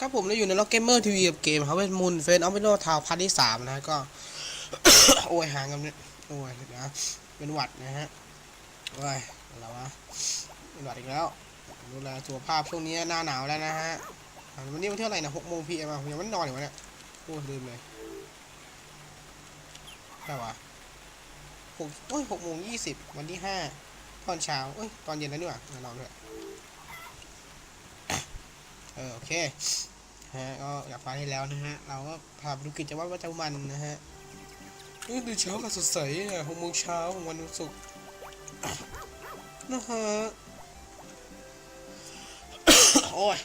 ครับผมเราอยู่ในล็อกเกมเมอร์ทีวีกับเกม Harvest Moon เฟนออฟเวโนทาวพาร์ทที่สามนะก็ โอ้ยห่างกันเนี่ยโอ้ยนะเป็นหวัดนะฮะโอ้ยอะไรวะเป็นหวัดอีกแล้วดูแลสุขภาพช่วงนี้หน้าหนาวแล้วนะฮะวันนี้วันที่เท่าไรนะหกโมงพีเอ็มผมยังไม่นอนอยู่วะเนี่ยโอ้ยลืมเลยได้วะหกโอ้ยหกโมงยี่สิบวันที่ห้าตอนเช้าเอ้ยตอนเย็นแล้วนี่หว่าอะนอนด้วย เออโอเคฮะก็อยากฟังให้แล้วนะฮะ เราก็พาไปดูกิจวัตรประจำวันนะฮะนี่ดูเช้ากันสดใสหกโมงเช้าของวันศุกร์นะฮะโอ้ย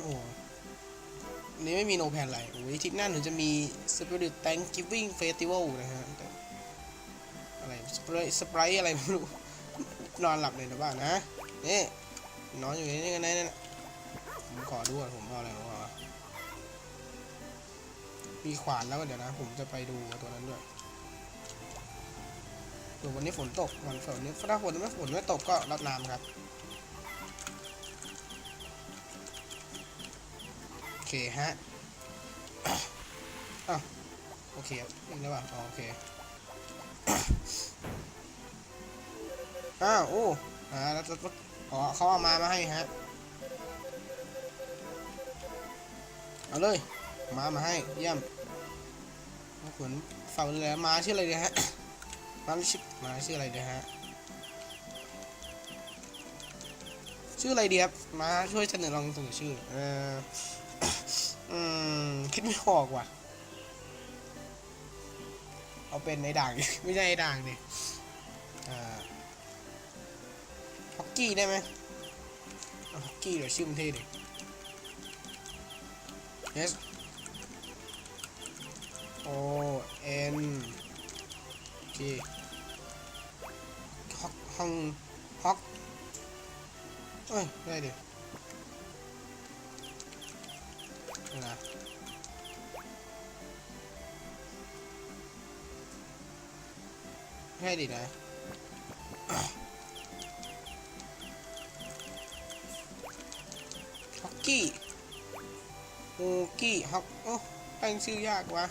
โอ้ยนนี้ไม่มีโนแพนอะไรโอ้ยทริปหน้าหนูจะมี Spirit Thanksgiving Festival นะฮะแต่อะไรสไปร์สไปร์อะไรไม่รู้ นอนหลับเลยนะบ้านนะนี่นอนอยู่นี่กันนะนั่นน่ะ ผมขอดูก่อนผมเอาอะไรมาว่ามีขวานแล้วก็เดี๋ยวนะ ผมจะไปดูตัวนั้นด้วยส่วนวันนี้ฝนตกวันฝนนี้ถ้าฝนไม่ฝนไม่ตกก็รับน้ำครับโอเคฮะอ้าวโอเคยิงได้ป่ะโอเคอ้าวโอ้อ่าแล้วจะอ๋อเขาเอามามาให้ฮะ เอาเลย มามาให้เยี่ยมขนเฝ้าเลยมาชื่ออะไรดีฮะมาชื่อมาชื่ออะไรดีฮะชื่ออะไรดีครับมาช่วยเสนอลองเสนอชื่อเอออืมคิดไม่ออกว่ะ เอาเป็นในด่างไม่ใช่ไอ้ด่างดิอ่าฮอกกี้ได้ไหมเอาฮอกกี้เดี๋ยวชื่อมันเท่ดิ S O N G ฮอกฮองฮอกเอ้ย ได้ดินะให้ดินะฮอกกี้ โอกี้ฮอกโอ้ตั้งชื่อยากวะ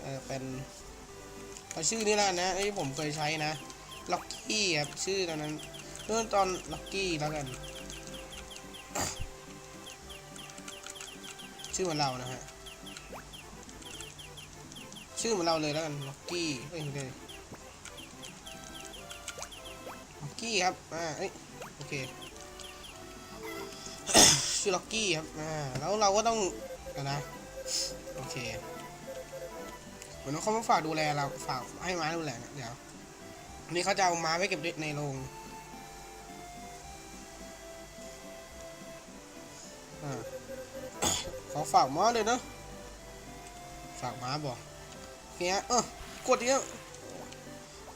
เออเป็นเอาชื่อนี้แล้วกันะไอ้ที่ผมเคยใช้นะล็อกกี้ครับชื่อตอนนั้นเริ่มตอนล็อกกี้แล้วกัน ชื่อเหมือนเรานะฮะชื่อเหมือนเราเลยแล้วกันล็อกกี้เอ้ยเลยล็อกกี้ครับอ่าเอ้ยโอเค ชื่อล็อกกี้ครับอ่าแล้วเราก็ต้องนะโอเคเหมือนว่าเขามาฝากดูแลเราฝากให้ม้าดูแลนะเดี๋ยวอันนี้เขาจะเอาม้าไว้เก็บในโรงอขอฝากม้าเลยนะฝากม้าบอกโอเคฮะเออกดเนี้ย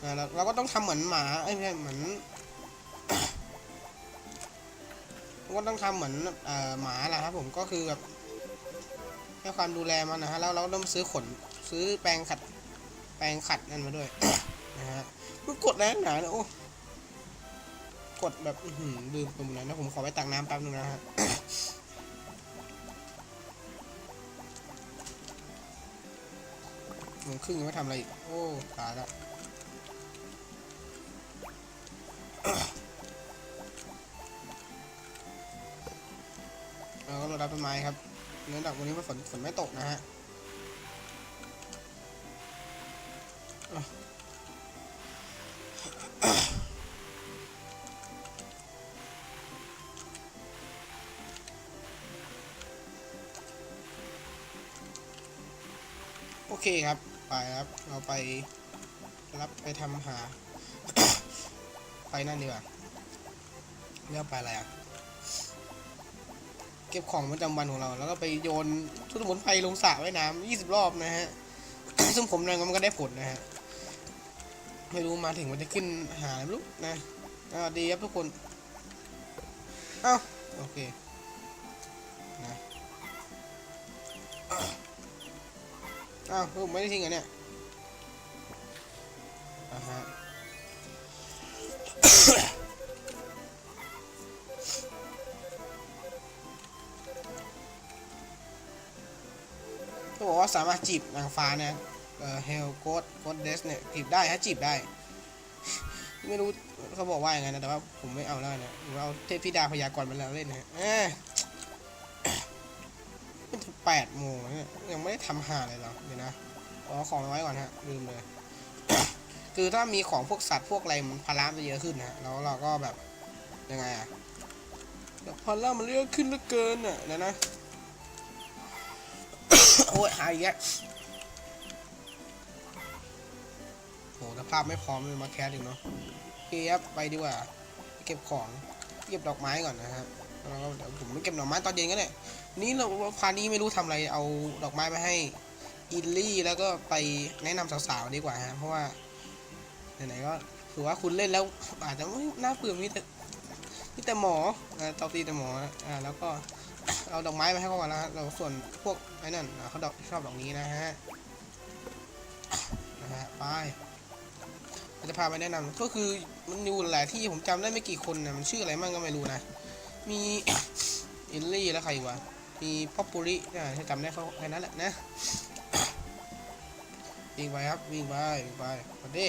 อ่าเราก็ต้องทำเหมือนหมาเอ้ยไม่ใช่เหมือน ก็ต้องทำเหมือนอหมาแหละครับผมก็คือแบบให้ความดูแลมันนะฮะแล้วเราต้องซื้อขนซื้อแปรงขัด แปรงขัดนั่นมาด้วยนะฮะมันกดแรงหนาเลยโอ้กดแบบอื้อหือลืมไปหมดแล้วนะผมขอไปตักน้ำแป๊บนึงนะฮะโมงครึ่งยังไม่ทำอะไรอีก โอ้ตายละ เราก็รดน้ำต้นไม้ครับเนื่องจากวันนี้มันฝนฝนไม่ตกนะฮะอะโอเคครับ ไปครับ เราไปรับไปทำหา ไปนั่นดีกว่าเรียกไปอะไรอะ เก็บของประจำวันของเรา แล้วก็ไปโยนทุกสมุนไพรลงสระว่ายน้ำ20รอบนะฮะ ซึ่งผมนั่นมันก็ได้ผลนะฮะ ไม่รู้มาถึงมันจะขึ้นหาอะไรไม่รู้นะอ่าดีครับทุกคน เอ้าโอเคนะอ้าวผมไม่ได้ทิ้งอะเนี่ย จีบนางฟ้านี่ยเฮลโกดโกดเดสเนี่ยจีบได้ฮะจีบได้ ไม่รู้เขาบอกว่าอย่างไงนะแต่ว่าผมไม่เอาแล้วนะผมเอาเทพธิดาพยากรณ์มาแล้วเล่นนะเอ้ยมันจะแปดโมงยังไม่ได้ทำหาเลยหรอเดี๋ยวนะเอาของไว้ก่อนฮะลืมเลย คือถ้ามีของพวกสัตว์พวกอะไรมันพารามันจะเยอะขึ้นนะแล้วเราก็แบบยังไงอะแบบพารามันเยอะขึ้นเหลือเกินอะเดี๋ยนะ โอ้ยหายอีกแล้วโหสภาพไม่พร้อมเลยมาแคสอีกเนาะเคครับไปดีกว่า เก็บของ เก็บดอกไม้ก่อนนะฮะแล้วก็เดี๋ยวผมไปเก็บดอกไม้ตอนเย็นก็ได้นี่เราพานี้ไม่รู้ทำอะไร เอาดอกไม้ไปให้อิลลี่แล้วก็ไปแนะนำสาวๆดีกว่าฮะ เพราะว่าไหนๆก็ถือว่าคุณเล่นแล้วอาจจะไม่น่าเบื่อมีแต่มีแต่หมออ่าตอตีแต่หมออ่าแล้วก็ เอาดอกไม้ไปให้เขาก่อนนะฮะเราส่วนพวกไอ้นั่นเขาดอกชอบดอกนี้นะฮะนะฮะไปเราจะพาไปแนะนำก็คือมันอยู่หลายที่ผมจำได้ไม่กี่คนนะมันชื่ออะไรมั่งก็ไม่รู้นะ มีอิลลี่แล้วใครอีกวะมีพ็อปปูริอ่าถ้าจำได้เขาแค่นั้นแหละนะวิ่งไปครับวิ่งไปวิ่งไปมาดิ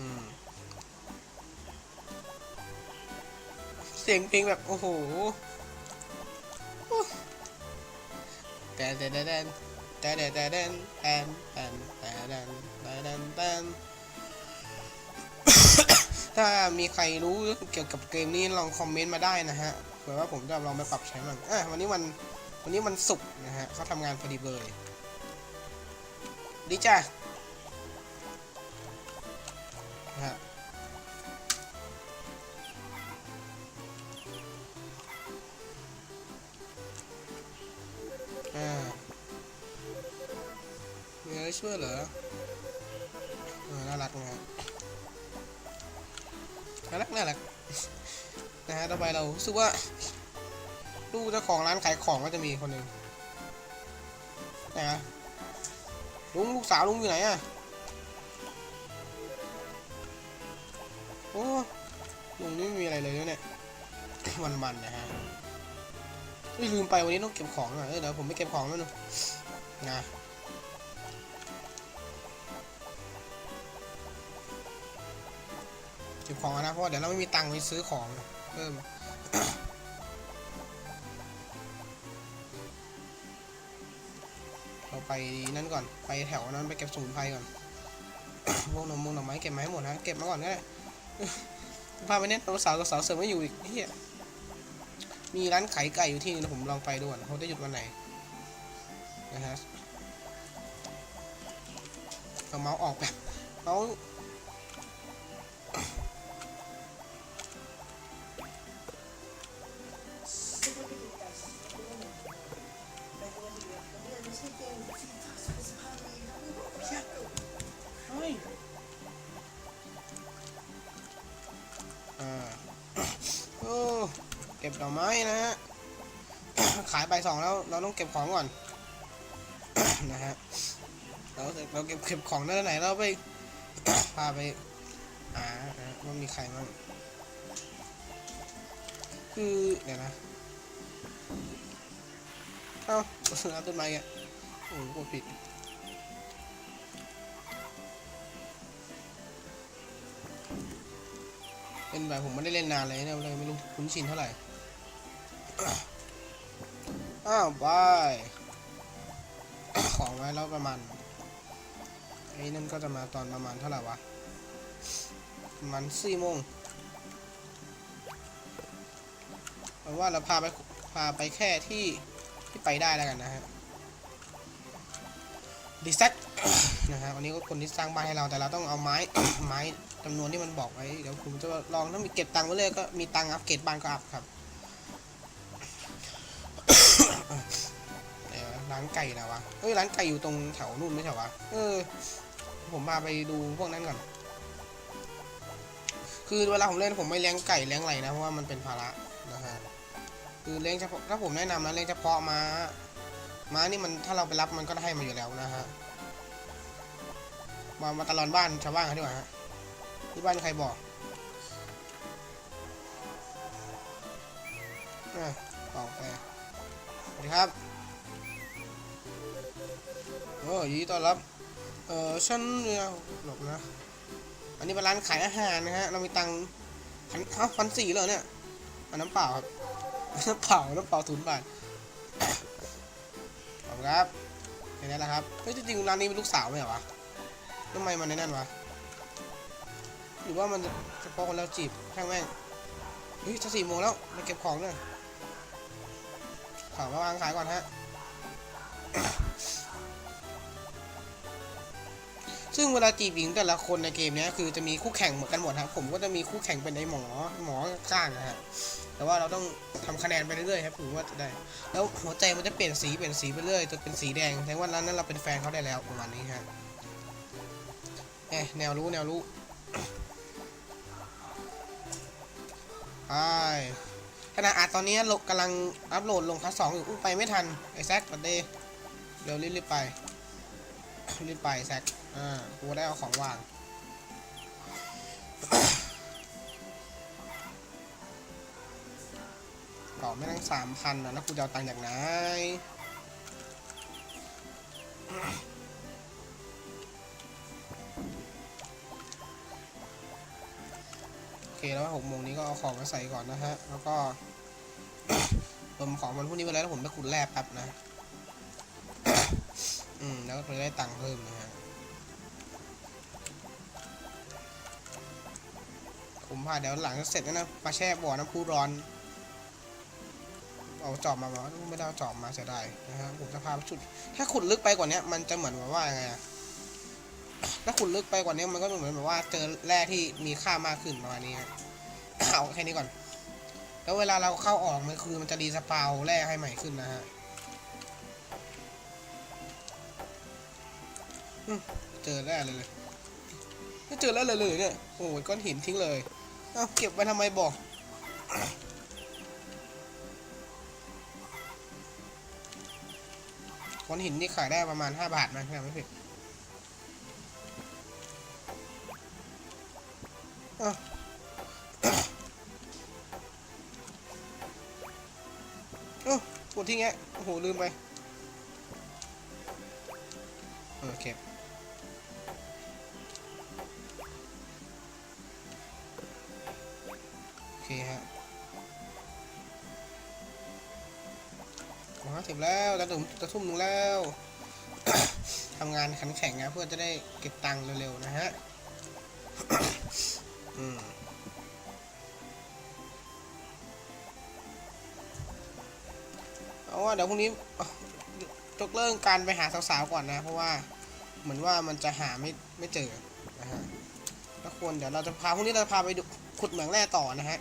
อืม เสียงเพลงแบบ โอ้โหแต่แต่แต่แต่แต่แต่แต่แต่แต่แต่แต่แต่แต่แต่ถ้ามีใครรู้เกี่ยวกับเกมนี้ลองคอมเมนต์มาได้นะฮะเผื่อว่าผมจะลองไปปรับใช้มันอะวันนี้วันวันนี้มันศุกร์นะฮะเขาทำงานพอดีเลยดีจ้ะฮะ อ่ามีอะไรช่วยเหรอเออน่ารักนะฮะน่ารักน่ารักนะฮะต่อไปเรารู้สึกว่าลูกเจ้าของร้านขายของก็จะมีคนหนึ่งนะฮะลุงลูกสาวลุงอยู่ไหนอะโอ้ลุงนี่ไม่มีอะไรเลยเนี่ยวันๆนะฮะ เฮ้ยลืมไปวันนี้ต้องเก็บของอะเดี๋ยวผมไปเก็บของแล้วนึงนะเก็บของนะเพราะเดี๋ยวเราไม่มีตังค์ไปซื้อของเพิ่มเราไปนั่นก่อนไปแถวนั้นไปเก็บสมุนไพรก่อนพวกหนมมงหน่อไม้เก็บไม้หมดนะเก็บมาก่อนก็ได้พาไปเนี่ยสาวกับสาวเสริมไม่อยู่อีกเฮีย มีร้านขายไก่อยู่ที่นี่นะผมลองไปดูก่อนเขาได้หยุดวันไหนนะฮะเอาเมาส์ออกแบบเมาส์ เอไม้นะฮะ ขายใบสองแล้วเราต้องเก็บของก่อน นะฮะ เราเราเก็บเก็บของได้ไหนเราไปพาไปอ่าว่ามีใครบ้างคือเดี๋ยวนะ เอ้าเอาต้นไม้อะโอ้โหผิดเล่นแบบผมไม่ได้เล่นนานเลยนี่ยเลยไม่รู้คุ้นชินเท่าไหร่ อ้าวบาย ของไว้แล้วประมาณไอ้นั่นก็จะมาตอนประมาณเท่าไหร่วะ ประมาณสี่โมงเพราะว่าเราพาไปพาไปแค่ที่ที่ไปได้แล้วกันนะฮะดีเซ็ตนะฮะวันนี้ก็คนที่สร้างบ้านให้เราแต่เราต้องเอาไม้ไม้จำนวนที่มันบอกไว้เดี๋ยวผมจะลองถ้ามีเก็บตังค์ไว้เลยก็มีตังค์อัพเกรดบ้านก็อัพครับ เดี๋ยว ร้านไก่นะวะเอ้ยร้านไก่อยู่ตรงแถวนู่นไม่ใช่วะ เออ ผมพาไปดูพวกนั้นก่อน คือเวลาผมเล่นผมไม่เลี้ยงไก่เลี้ยงอะไรนะเพราะว่ามันเป็นภาระนะฮะ คือเลี้ยงเฉพาะถ้าผมแนะนำนะเลี้ยงเฉพาะม้า ม้านี่มันถ้าเราไปรับมันก็ให้มาอยู่แล้วนะฮะ มามาตลอดบ้านชาวบ้านเขาดีกว่าฮะที่บ้านใครบอกอะ ดีครับโอ้ยินดีต้อนรับเออฉันเนี่ยหลบนะ อันนี้เป็นร้านขายอาหารนะฮะ เรามีตังค์พันเอ้าพันสี่เลยเนี่ยอันน้ำเปล่าครับน้ำเปล่าน้ำเปล่าศูนบาทขอบครับแค่นี้แหละครับเฮ้ยจริงๆร้านนี้เป็นลูกสาวไหมเหรอวะทำไมมันในนั่นวะหรือว่ามันจะเฉพาะคนแล้วจีบช่งแม่งเฮ้ยจะสี่โมงแล้วไปเก็บของเลย ของมาวางขายก่อนฮะ ซึ่งเวลาจีบหญิงแต่ละคนในเกมนี้คือจะมีคู่แข่งเหมือนกันหมดครับ ผมก็จะมีคู่แข่งเป็นไอ้หมอหมอข้างนะฮะ แต่ว่าเราต้องทำคะแนนไปเรื่อยๆครับถึงว่าจะได้ แล้วหัวใจมันจะเปลี่ยนสีเปลี่ยนสีไปเรื่อยจนเป็นสีแดงแสดงว่านั้นนั้นเราเป็นแฟนเขาได้แล้วประมาณนี้ฮะเอ๊ะแนวรู้แนวรู้ไป ขณะอัดตอนนี้กำลังอัพโหลดลงพาร์ทสองอยู่อุ้ไปไม่ทันไอ้แซคปัดเดย์เร็วรีบๆไปรีบไปแซคอ่ากูได้เอาของวางต่อไม่ตั้งสามพันนะแล้วกูจะเอาตังค์จากไหน แล้วหกโมงนี้ก็เอาของมาใส่ก่อนนะฮะ แล้วก็ผมของมันพวกนี้ไปแล้วแล้วผมไปขุดแร่แป๊บนะ อืม แล้วก็จะได้ตังค์เพิ่มนะฮะผมพาเดี๋ยวหลังเสร็จแล้วนะมาแช่บ่อน้ำพุร้อน เอาจอบมาบอกไม่ได้เอาจอบมาเสียดายนะฮะผมจะพาไปจุด ถ้าขุดลึกไปกว่านี้มันจะเหมือนแบบว่ายังไงอะ ถ้าขุดลึกไปกว่านี้มันก็เหมือนแบบว่าเจอแร่ที่มีค่ามากขึ้นประมาณนี้ฮะเอาแค่นี้ก่อน แล้วเวลาเราเข้าออกมันคือมันจะรีสปาวแร่ให้ใหม่ขึ้นนะฮะเจอแร่เลยเลยไม่เจอแร่เลยเลยเนี่ยโอ้ยก้อนหินทิ้งเลยเอาเก็บไว้ทำไมบอกก้อนหินนี่ขายได้ประมาณ 5 บาทมั้งถ้าจำไม่ผิ อ้าวโอ้กดทิ้งแงโอ้โห ลืมไปเอเก็บโอเคฮะมาถึงแล้วจะถึงจะทุ่มหนึ่งแล้วทำงานขันแข็งนะเพื่อจะได้เก็บตังค์เร็วๆนะฮะ อืมเอาว่าเดี๋ยวพรุ่งนี้ยกเลิกการไปหาสาวๆก่อนนะ เพราะว่าเหมือนว่ามันจะหาไม่ไม่เจอนะฮะแล้วควรเดี๋ยวเราจะพาพรุ่งนี้เราจะพาไปดูขุดเหมืองแร่ต่อนะฮะ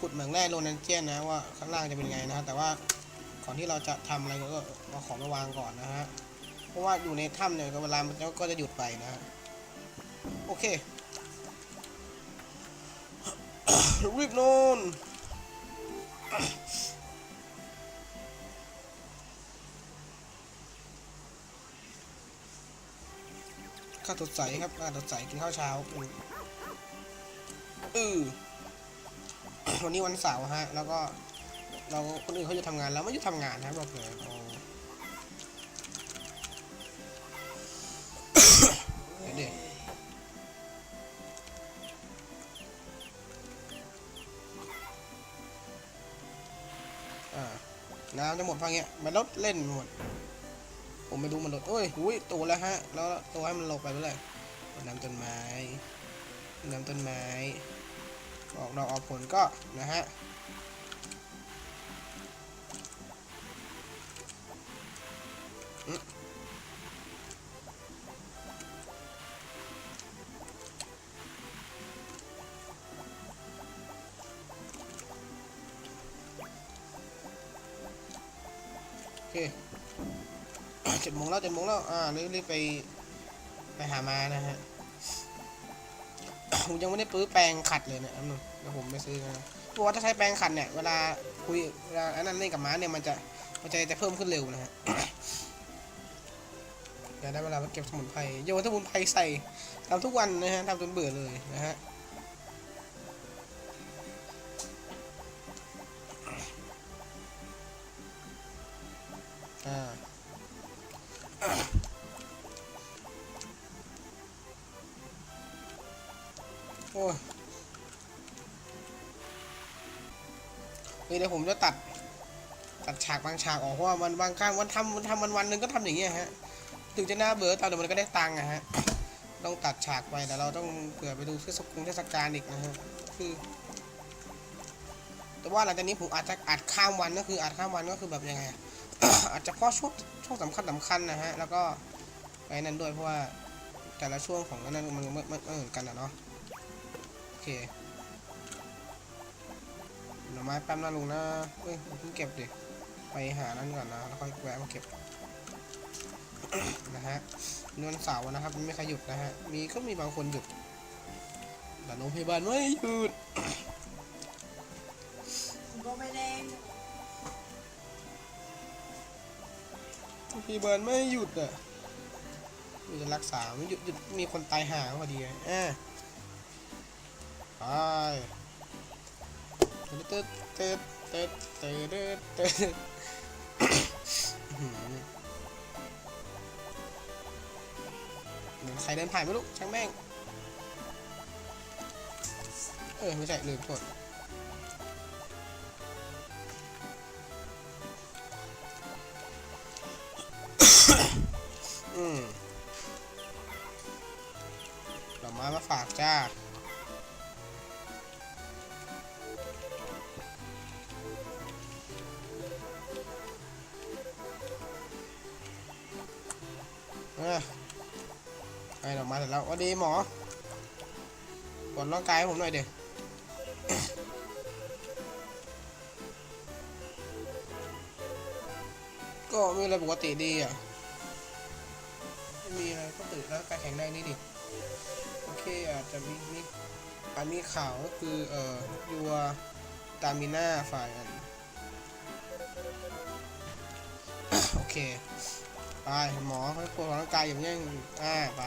ขุดเหมืองแร่โรนันเจียนนะว่าข้างล่างจะเป็นไงนะฮะแต่ว่าก่อนที่เราจะทำอะไรก็เอาของมาวางก่อนนะฮะเพราะว่าอยู่ในถ้ำเนี่ยเวลามันก็จะหยุดไปนะฮะโอเค รีบนอนข้าวสดใสครับข้าวสดใสกินข้าวเช้าอือวันนี้วันเสาร์ฮะ แล้วก็เราคนอื่นเขาจะทำงานเราไม่หยุดทำงานนะบอกเลย น้ำจะหมดพังเงี้ยมันลดเล่นหมด ผมไปดูมันลดโอ้ยอุ้ยตัวแล้วฮะ แล้วตัวให้มันลงไปเรื่อยน้ำต้นไม้น้ำต้นไม้ ออกดอกออกผลก็นะฮะ เจ็ดโมงแล้ว อ่ารีบไป ไปหามานะฮะ ผมยังไม่ได้ปื้อแปลงขัดเลยนะนึงเดี๋ยวผมไปซื้อนะเพวถ้าใช้แปลงขัดเนี่ย เวลาคุยเวลาอันนั้นเล่นกับม้าเนี่ยมันจะมันจะจะเพิ่มขึ้นเร็วนะฮะแต่ได้เวลาเก็บสมุนไพรโยนสมุนไพรใส่ทำทุกวันนะฮะทำจนเบื่อเลยนะฮะอ่า โอ้ยนี่เดี๋ยวผมจะตัด ตัดฉากบางฉากออกเพราะว่ามันบางครั้งวันทำวันทำวันวันหนึ่งก็ทำอย่างเงี้ยฮะ ถึงจะน่าเบื่อแต่เดี๋ยวมันก็ได้ตังค์อะฮะ ต้องตัดฉากไปแต่เราต้องเผื่อไปดูเทศกาลเทศกาลอีกนะฮะ คือ แต่ว่าหลังจากนี้ผมอาจจะอัดข้ามวันก็คืออัดข้ามวันก็คือแบบยังไง อาจจะเพราะช่วงช่วงสำคัญสำคัญนะฮะ แล้วก็ไปนั่นด้วยเพราะว่าแต่ละช่วงของนั้นมันมันมันไม่เหมือนกันอะเนาะโอเคหน่อไม้แป๊บนะลุงนะเอ้ยเพิ่งเก็บดิไปหานั่นก่อนนะแล้วค่อยแวะมาเก็บนะฮะนวนเสาร์นะครับไม่ใครหยุดนะฮะมีก็มีบางคนหยุดแต่โรงพยาบาลไม่หยุดก็ไม่ได้โรง พยาบาลไม่หยุดอะมีจะรักษาไม่หยุดหยุดมีคนตายห่าพอดีอะอะไปเติร์ดเติร์ดเติร์ดเติร์ดเติร์ดเติร์ดอื้เหมือนใครเดินผ่านไม่รู้ช่างแม่ง เออไม่ใช่ลืมกด อืมดอกไม้มาฝากจ้า เออให้ดอกไม้เสร็จแล้ววัสดีหมอตรวจร่างกายให้ผมหน่อยเดี๋ยวก็มีอะไรปกติดีอะ อื่นแล้วกายแข็งแรงนี่ดิโอเคอาจจะมีมีอันนี้ข่าวก็คือเอ่อยัวตามิน่าฝ่ายอันโอเคไปหมอให้ปวดร่างกายอย่างเงี้ยอ่าไป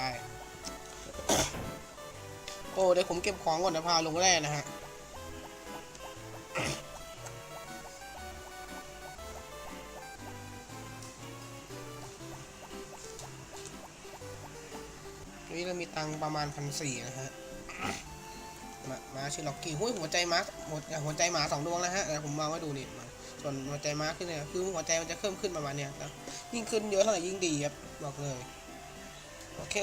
โอ้เดี๋ยวผมเก็บของก่อนนะพาลงแร่นะฮะ นี่เรามีตังประมาณพันสี่นะฮะมามาชิล็อกกี้หุ้ยหัวใจมาร์คหัวหัวใจหมาสองดวงแล้วฮะเดี๋ยวผมมาไว้ดูนี่มาส่วนหัวใจมาร์คขึ้นเนี่ยคือหัวใจมันจะเพิ่มขึ้นประมาณเนี้ยนะยิ่งขึ้นเยอะเท่าไหร่ยิ่งดีครับบอกเลยโอเค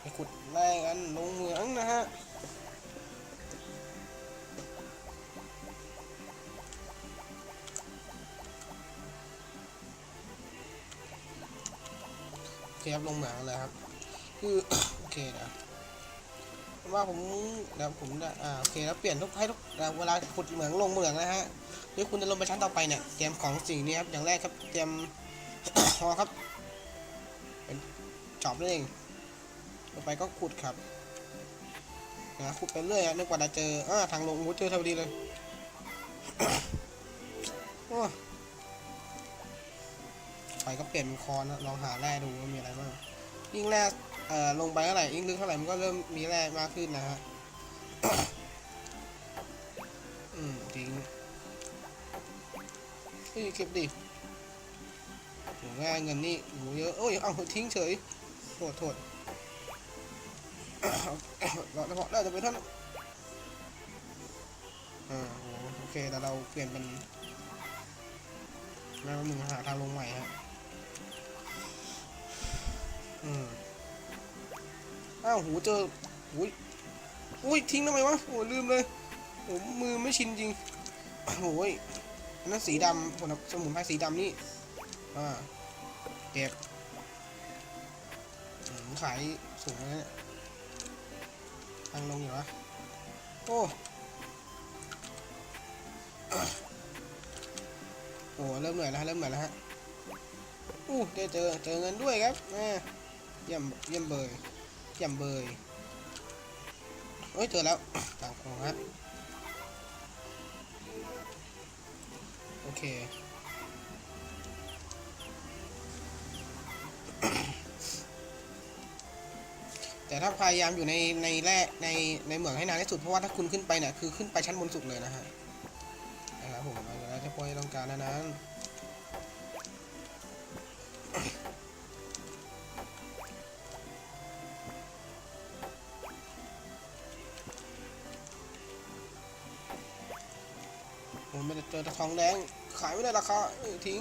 ไปขุดแร่กันลงเหมืองนะฮะ คครับลงเหมืองเลยครับ คือ โอเคเดี๋ยวผมว่าผมเดี๋ยวผมจะอ่าโอเคแล้วเปลี่ยนทุกให้ทุกเวลาขุดเหมืองลงเหมืองนะฮะหรือคุณจะลงไปชั้นต่อไปเนี่ยเตรียมของสิ่งนี้ครับอย่างแรกครับเตรียมฮอครับ เป็นจอบนั่นเองต่อไปก็ขุดครับนะขุดไปเรื่อยอะนึกว่าจะเจออ่าทางลงโอ้เจอทันทีเลยโอ้ ไปก็เปลี่ยนเป็นคอนนะลองหาแร่ดูว่ามีอะไรบ้างยิ่งแร่เอ่อลงไปเท่าไหร่ยิ่งลึกเท่าไหร่มันก็เริ่มมีแร่มากขึ้นนะฮะอืมจริงเฮ้ยเก็บดิโหง่ายเงินนี่โหเยอะโอ้ยเอาทิ้งเฉยโทษโทษเราเฉพาะได้จะไปท่านอ่าโอเคแต่เราเปลี่ยนเป็นแม่มึงหาทางลงใหม่ฮะ อืมอ้าวหูเจอหูยอุ้ยทิ้งทำไมวะโอ้ลืมเลยโอ้มือไม่ชินจริงโอ้ยนนั้นสีดำผลสมุนไพรสีดำนี่อ่าเก็บขายสูงนะเนี่ยทางลงอยู่วะโอ้โอ้เริ่มเหนื่อยแล้วฮะเริ่มเหนื่อยแล้วฮะอู้ได้เจอเจอเงินด้วยครับแม่ เยี่ยมเยี่ยมเบยเยี่ยมเบยเฮ้ยเจอแล้วต่างของฮะโอเคแต่ถ้าพยายามอยู่ในในแร่ในในเหมืองให้นานที่สุดเพราะว่าถ้าคุณขึ้นไปเนี่ยคือขึ้นไปชั้นบนสุดเลยนะฮะนะครับผมเราจะได้จะพอยต้องการนะนั้น ผมไม่ได้เจอทองแดง ขายไม่ได้ราคาทิ้ง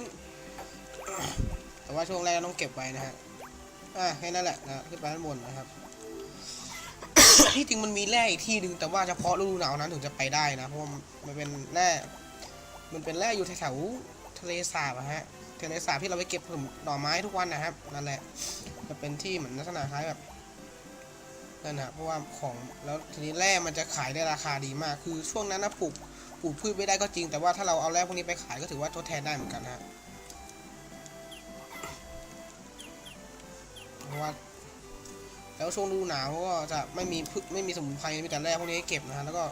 แต่ว่าช่วงแรกต้องเก็บไว้นะฮะอะแค่นั้นแหละนะขึ้นไปด้านบนนะครับ ที่จริงมันมีแร่อีกที่หนึ่งแต่ว่าเฉพาะฤดูหนาวนั้นถึงจะไปได้นะเพราะมันเป็นแร่มันเป็นแร่อยู่แถวทะเลสาบอะฮะทะเลสาบที่เราไปเก็บผลหน่อไม้ทุกวันนะครับนั่นแหละจะเป็นที่เหมือนลักษณะคล้ายแบบนั่นนะเพราะว่าของแล้วทีนี้แร่มันจะขายได้ราคาดีมาก คือช่วงนั้นนะปลูก ลูกพืชไม่ได้ก็จริง แต่ว่าถ้าเราเอาแร่พวกนี้ไปขายก็ถือว่าทดแทนได้เหมือนกันนะฮะเพราะว่าแล้วช่วงฤดูหนาวก็จะไม่มีพืชไม่มีสมุนไพรมีแต่แร่พวกนี้ให้เก็บนะฮะแล้วก็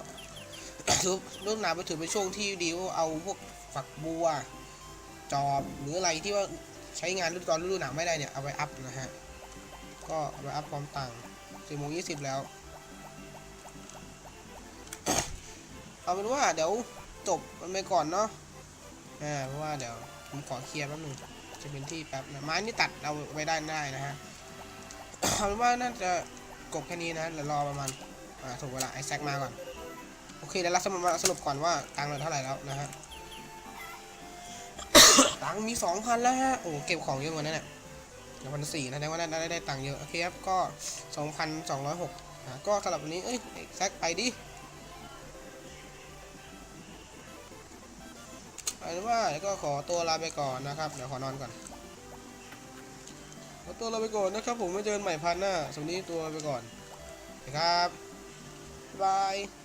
ถือฤดูหนาวไปถือเป็นช่วงที่ดีว่าเอาพวกฝักบัว จอบหรืออะไรที่ว่าใช้งานฤดูตอนฤดูหนาวไม่ได้เนี่ยเอาไปอัพนะฮะก็เอาไปอัพความต่างสี่โมงยี่สิบแล้ว เอาเป็นว่าเดี๋ยวจบมันไปก่อนเนาะอ่าเพราะว่าเดี๋ยวผมขอเคลียร์แป๊บนึงจะเป็นที่แป๊บนะไม้นี่ตัดเอาไว้ได้ได้นะฮะเอาเป็นว่าน่าจะกบแค่นี้นะเดี๋ยวรอประมาณอ่าถูกเวลาไอแซคมาก่อน โอเคเดี๋ยวเราสรุปสรุปก่อนว่าตังค์เราเท่าไหร่แล้วนะฮะตังค์มีสองพันแล้วฮะโอ้เก็บของเยอะกว่านั้นแหละวพันสี่นะแสดงว่าได้ได้ได้ตังค์เยอะโอเคครับก็สองพันสองร้อยหกนะก็สำหรับวันนี้เอ้ยแซคไปดิ เอาเป็นว่าก็ขอตัวลาไปก่อนนะครับ เดี๋ยวขอนอนก่อน ขอตัวลาไปก่อนนะครับ ผมไม่เจอกันใหม่พันหน้าสวัสดีตัวไปก่อนนะครับบายบาย